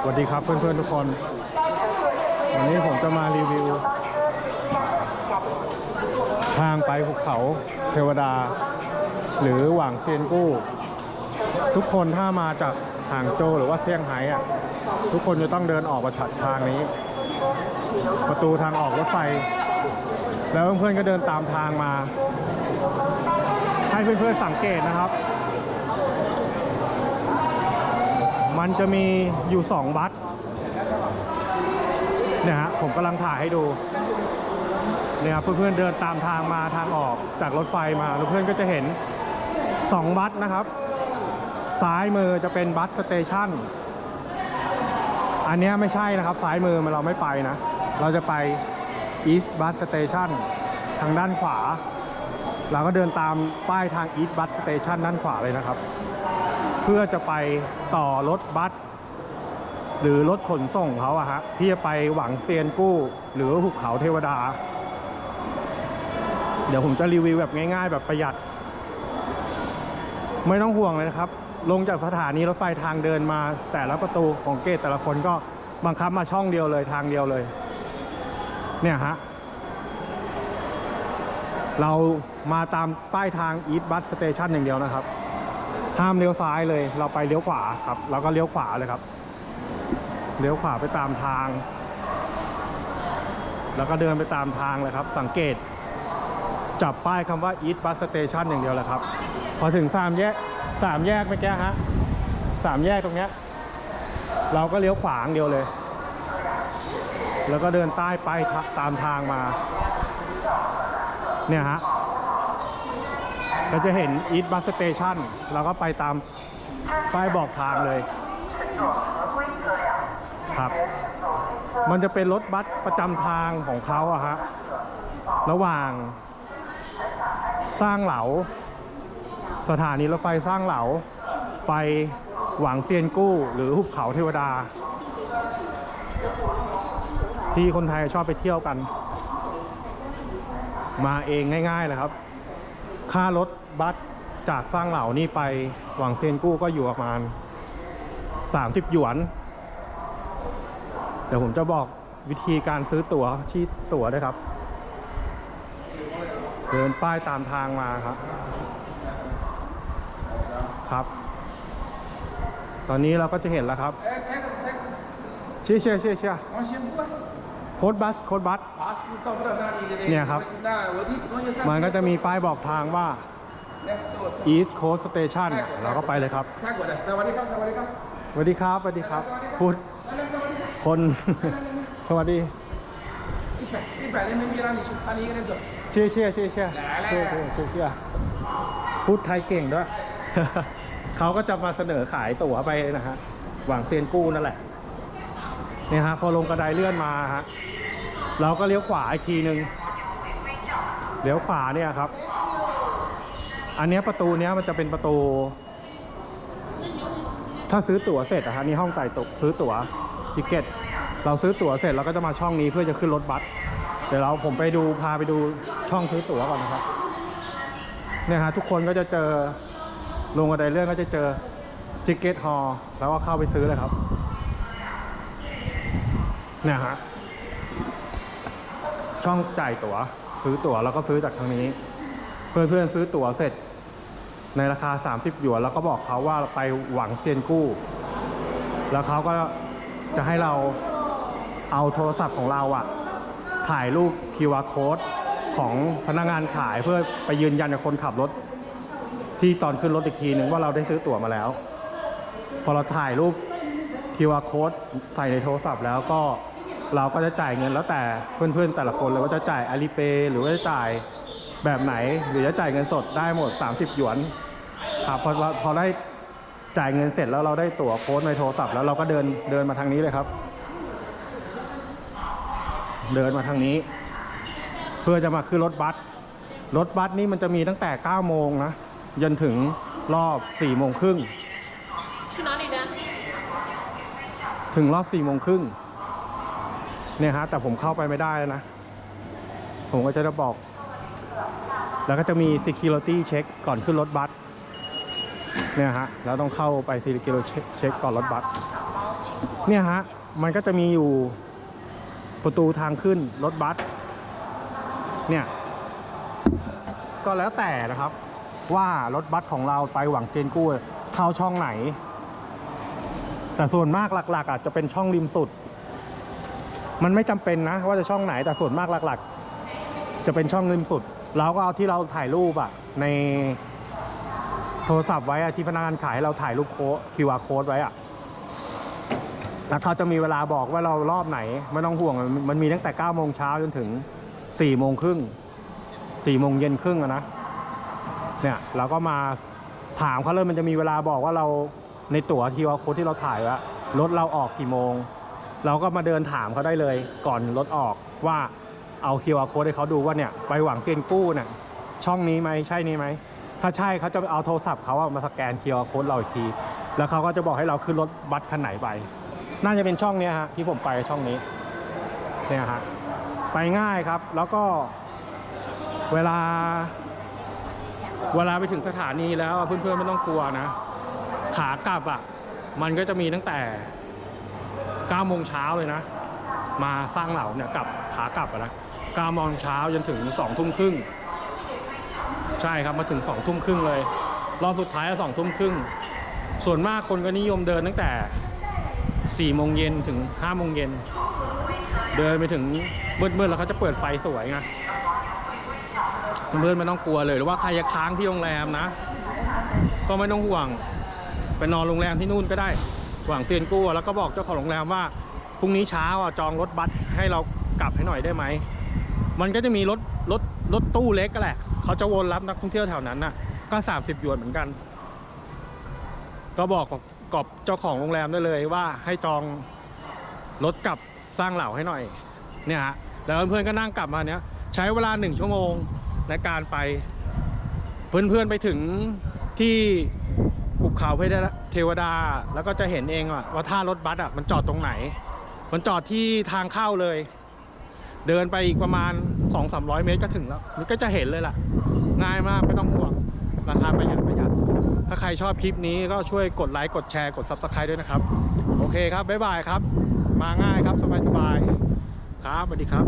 สวัสดีครับเพื่อนๆทุกคน วันนี้ผมจะมารีวิว ทางไปภูเขาเทวดา หรือหว่างเซียนกู้ ทุกคนถ้ามาจากห่างโจหรือว่าเซี่ยงไฮ้อะทุกคนจะต้องเดินออกมาทางนี้ ประตูทางออกรถไฟ แล้วเพื่อนๆก็เดินตามทางมา ให้เพื่อนๆสังเกตนะครับ มันจะมีอยู่สองบัสเนี่ยฮะผมกำลังถ่ายให้ดูเนี่ยครับเพื่อนๆเดินตามทางมาทางออกจากรถไฟมาเพื่อนก็จะเห็นสองบัสนะครับ ซ้ายมือจะเป็นบัสสเตชันอันนี้ไม่ใช่นะครับซ้ายมือมันเราไม่ไปนะ เราจะไป East Bus Station ทางด้านขวา เราก็เดินตามป้ายทาง East Bus Station ด้านขวาเลยนะครับ เพื่อจะไปต่อรถบัสหรือรถขนส่งเขาอะฮะที่จะไปหวังเซียนกู้ หรือหุบเขาเทวดา เดี๋ยวผมจะรีวิวแบบง่าย ๆ แบบประหยัด ไม่ต้องห่วงเลยนะครับ ลงจากสถานีรถไฟทางเดินมา แต่ละประตูของเกตแต่ละคนก็บังคับมาช่องเดียวเลยทางเดียวเลย เนี่ยฮะเรามาตามป้ายทาง East Bus Station อย่างเดียวนะครับ ห้ามเลี้ยวซ้ายเลย เราไปเลี้ยวขวาครับเราก็เลี้ยวขวาเลยครับ เลี้ยวขวาไปตามทาง แล้วก็เดินไปตามทางเลยครับ สังเกต จับป้ายคำว่า East Bus Station อย่างเดียวเลยครับ พอถึงสามแยกสามแยกเมื่อกี้ฮะสามแยกตรงเนี้ย เราก็เลี้ยวขวาอย่างเดียวเลย แล้วก็เดินใต้ไปตามทางมา เนี่ยฮะ ก็จะเห็น East Bus Station เราก็ไปตามป้ายบอกทางเลย ครับ มันจะเป็นรถบัสประจำทางของเขาอะฮะ ระหว่างสร้างเหลา สถานีรถไฟสร้างเหลา ไปหวังเซียนกู้หรือหุบเขาเทวดา ที่คนไทยชอบไปเที่ยวกัน มาเองง่ายๆเลยครับ ค่ารถบัสจากสร้างเหล่านี้ไปหวังเซียนกู้ก็อยู่ประมาณ 30 หยวน เดี๋ยวผมจะบอกวิธีการซื้อตั๋วที่ตั๋วด้วยครับ เดินป้ายตามทางมาครับ ครับ ตอนนี้เราก็จะเห็นแล้วครับเชียเชียเชี่ยเชี่ยเชี่ย ค้ดบัสโค้ดบัสเนี่ยครับ มันก็จะมีป้ายบอกทางว่า East Coast Station เราก็ไปเลยครับ สวัสดีครับ สวัสดีครับ สวัสดีครับ สวัสดีครับพูดคน สวัสดีเชื่อเชื่อเชื่อเชื่อเชื่อเชื่อเชื่อเชื่อพูดไทยเก่งด้วย เขาก็จะมาเสนอขายตั๋วไปนะฮะ หวังเซียนกู้นั่นแหละ เนี่ยฮะพอลงกระไดเลื่อนมาฮะเราก็เลี้ยวขวาอีกทีหนึ่งเลี้ยวขวาเนี่ยครับ อันนี้ประตูเนี้ยมันจะเป็นประตู ถ้าซื้อตั๋วเสร็จอะฮะนี่ห้องไต่ตกซื้อตั๋วจิเก็ตเราซื้อตั๋วเสร็จเราก็จะมาช่องนี้เพื่อจะขึ้นรถบัสเดี๋ยวเราผมไปดูพาไปดูช่องซื้อตั๋วก่อนนะครับเนี่ยฮะทุกคนก็จะเจอลงกระไดเลื่อนก็จะเจอจิเก็ตฮอลแล้วก็เข้าไปซื้อเลยครับ เนี่ยฮะช่องจ่ายตั๋ว ซื้อตั๋วแล้วก็ซื้อจากทางนี้ เพื่อนๆซื้อตั๋วเสร็จ ในราคา 30 หยวนแล้วก็บอกเขาว่าไปหวังเซียนกู้ แล้วเขาก็จะให้เราเอาโทรศัพท์ของเราอะถ่ายรูป QR code ของพนักงานขายเพื่อไปยืนยันกับคนขับรถ ที่ตอนขึ้นรถอีกทีหนึ่งว่าเราได้ซื้อตั๋วมาแล้ว พอเราถ่ายรูป QR code ใส่ในโทรศัพท์แล้วก็เราก็จะจ่ายเงินแล้วแต่เพื่อนๆแต่ละคนเลยว่าจะจ่ายอาลีเปหรือว่าจะจ่ายแบบไหน หรือจะจ่ายเงินสดได้หมด 30 หยวนครับพอพอได้จ่ายเงินเสร็จแล้วเราได้ตั๋วโค้ดในโทรศัพท์แล้วเราก็เดินเดินมาทางนี้เลยครับ เดินมาทางนี้ เพื่อจะมาขึ้นรถบัสรถบัสนี่มันจะมีตั้งแต่9โมงนะจนถึงรอบ4โมงครึ่ง ถึงรอบ4โมงครึ่งเนี่ยฮะแต่ผมเข้าไปไม่ได้นะ ผมก็จะจะบอก แล้วก็จะมี security check ก่อนขึ้นรถบัสเนี่ยฮะแล้วต้องเข้าไปซีกิโลเช็คเช็คก่อนรถบัสเนี่ยฮะมันก็จะมีอยู่ประตูทางขึ้นรถบัสเนี่ยก็แล้วแต่นะครับว่ารถบัสของเราไปหวังเซียนกู้เข้าช่องไหน แต่ส่วนมากหลักๆอะจะเป็นช่องริมสุด มันไม่จำเป็นนะว่าจะช่องไหนแต่ส่วนมากหลักๆ จะเป็นช่องริมสุด เราก็เอาที่เราถ่ายรูปอะในโทรศัพท์ไว้อะที่พนักงานขายให้เราถ่ายรูปโค้ด QR code ไว้อะแล้วเขาจะมีเวลาบอกว่าเรารอบไหนไม่ต้องห่วงมันมันมีตั้งแต่9โมงเช้าจนถึง4โมงครึ่ง4โมงเย็นครึ่งอะนะเนี่ยเราก็มาถามเขาเลยมันจะมีเวลาบอกว่าเรา ในตั๋วทีวโค้ดที่เราถ่ายว่ารถเราออกกี่โมง เราก็มาเดินถามเขาได้เลยก่อนรถออกว่าเอาคิวอาโค้ดให้เขาดูว่าเนี่ยไปหวังเซียนกู้เนี่ยช่องนี้ไหมใช่นี้ไหมถ้าใช่เขาจะเอาโทรศัพท์เขาอะมาสแกนคิวอาโค้ดเราอีกที แล้วเขาก็จะบอกให้เราขึ้นรถบัสคันไหนไป น่าจะเป็นช่องนี้ฮะที่ผมไปช่องนี้เนี่ยฮะไปง่ายครับแล้วก็เวลาเวลาไปถึงสถานีแล้วเพื่อนๆไม่ต้องกลัวนะ ขากลับอะ มันก็จะมีตั้งแต่9โมงเช้าเลยนะ มาสร้างเหล่าเนี่ยกลับขากลับอะนะ9โมงเช้าจนถึง2ทุ่มครึ่งใช่ครับมาถึง2ทุ่มครึ่งเลย รอบสุดท้าย2ทุ่มครึ่งส่วนมากคนก็นิยมเดินตั้งแต่4โมงเย็นถึง5โมงเย็นเดินไปถึงมืดๆแล้วเขาจะเปิดไฟสวยไงเพื่อนๆไม่ต้องกลัวเลยหรือว่าใครจะค้างที่โรงแรมนะ ก็ไม่ต้องห่วง ไปนอนโรงแรมที่นู่นก็ได้หวังเซียนกู้แล้วก็บอกเจ้าของโรงแรมว่าพรุ่งนี้เช้าอะจองรถบัสให้เรากลับให้หน่อยได้ไหมมันก็จะมีรถรถรถตู้เล็กก็แหละเขาจะวนรับนักท่องเที่ยวแถวนั้นน่ะ ก็ 30หยวนเหมือนกัน ก็บอกกับกับเจ้าของโรงแรมได้เลยว่าให้จองรถกลับสร้างเหล่าให้หน่อยเนี่ยฮะแล้วเพื่อนๆก็นั่งกลับมาเนี้ยใช้เวลาหนึ่งชั่วโมงในการไป เพื่อนๆไปถึงที่ ภูเขาเพชรเทวดา แล้วก็จะเห็นเองว่าว่าท่ารถบัสอะมันจอดตรงไหน มันจอดที่ทางเข้าเลย เดินไปอีกประมาณ 2-300 เมตรก็ถึงแล้ว มันก็จะเห็นเลยล่ะ ง่ายมากไม่ต้องห่วงราคาประหยัดประหยัด ถ้าใครชอบคลิปนี้ก็ช่วยกดไลค์กดแชร์กด Subscribe ด้วยนะครับ โอเคครับ บ๊ายบายครับ มาง่ายครับสบายๆครับสวัสดีครับ